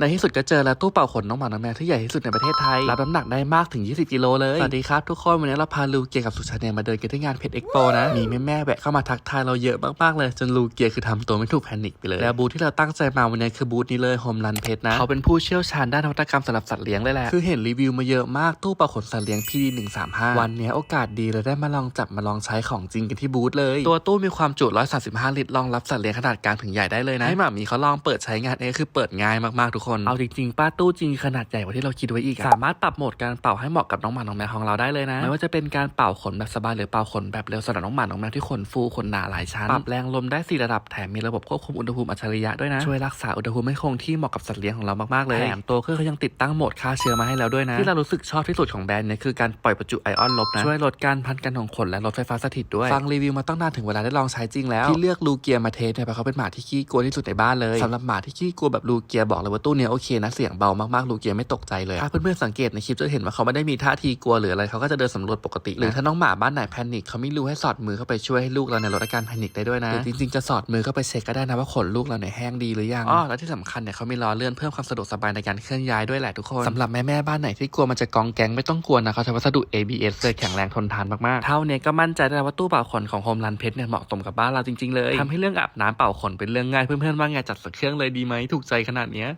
ในที่สุดก็เจอแล้วตู้เป่าขนน้องหมาน้องแมวที่ใหญ่ที่สุดในประเทศไทย รับน้ำหนักได้มากถึง 20 กิโลเลย สวัสดีครับทุกคน วันนี้เราพาลูเกียกับสุชาเนียมาเดินกันที่งานเพชรเอ็กโปนะ มีแม่แม่แวะเข้ามาทักทายเราเยอะมากๆเลย จนลูเกียคือทำตัวไม่ถูกแพนิคไปเลย แล้วบูธที่เราตั้งใจมาวันนี้คือบูธนี้เลยโฮมรันเพชรนะ เขาเป็นผู้เชี่ยวชาญด้านนวัตกรรมสำหรับสัตว์เลี้ยงเลยแหละ คือเห็นรีวิวมาเยอะมากตู้เป่าขนสัตว์เลี้ยง PD 135วันนี้โอกาสดีเลยได้มาลองจับมาลองใช้ของจริงกันที่บูธเลย ตัวตู้มีความจุ135ลิตรรองรับสัตว์เลี้ยงขนาดกลางถึงใหญ่ได้เลยนะให้หมามีเขาลองเปิดใช้งานเองคือเปิดง่ายมากๆทุกคนเอาจริงๆป้าตู้จริงขนาดใหญ่กว่าที่เราคิดไว้อีกอะสามารถปรับโหมดการเป่าให้เหมาะกับน้องหมาน้องแมวของเราได้เลยนะไม่ว่าจะเป็นการเป่าขนแบบสบายหรือเป่าขนแบบเร็วสำหรับน้องหมาน้องแมวที่ขนฟูขนหนาหลายชั้นปรับแรงลมได้สี่ระดับแถมมีระบบควบคุมอุณหภูมิอัจฉริยะด้วยนะช่วยรักษาอุณหภูมิให้คงที่เหมาะกับสัตว์เลี้ยงของเรามากๆเลยแถมตัวเครื่องเขายังติดตั้งโหมดฆ่าเชื้อมาให้แล้วด้วยนะที่เรารู้สึกชอบที่สุดของแบรนด์เนี่ยคือการปล่อยประจุไอออนลบนะช่วยลดการพันกันของขนและลดไฟฟ้าสถิตด้วยฟังรีวิวมาตั้งนานถึงเวลาได้ลองใช้จริงแล้วที่เลือกลูเกียมาเทสเนี่ยเพราะเขาเป็นหมาที่ขี้กลัวที่สุดในบ้านเลยสำหรับหมาที่ขี้กลัวแบบลูเกียบอกเลยว่าตู้เนี้ยโอเคนะเสียงเบามากๆลูเกียไม่ตกใจเลยถ้าเพื่อนๆสังเกตในคลิปจะเห็นว่าเขาไม่ได้มีท่าทีกลัวหรืออะไรเขาก็จะเดินสำรวจปกติหรือถ้าน้องหมาบ้านไหนแพนิคเขาไม่รู้ให้สอดมือเข้าไปช่วยให้ลูกเราเนี่ยลดอาการแพนิคได้ด้วยนะหรือจริงๆจะสอดมือเข้าไปเช็คก็ได้นะว่าขนลูกเราเนี่ยแห้งดีหรือยังอ๋อแล้วที่สำคัญเนี่ยเขามีล้อเลื่อนเพิ่มความสะดวกสบายในการเคลื่อนย้ายด้วยแหละทุกคนสำหรับแม่ๆบ้านไหนที่กลัวมันจะกองแกงไม่ต้องกลัวนะเขาใช้วัสดุ ABS เลยแข็งแรงทนทานมากๆเท่าเนี้ก็มั่นใจได้แล้วว่าตู้เป่าขนของโฮมรันเพชรเนี่ยเหมาะสมกับบ้านเราจริงๆเลยทำให้เรื่องอาบน้ำเป่าขนเป็นเรื่องง่ายเพื่อนๆว่าไงจัดสักเครื่องเลยดีไหมถูกใจขนาดเนี้ย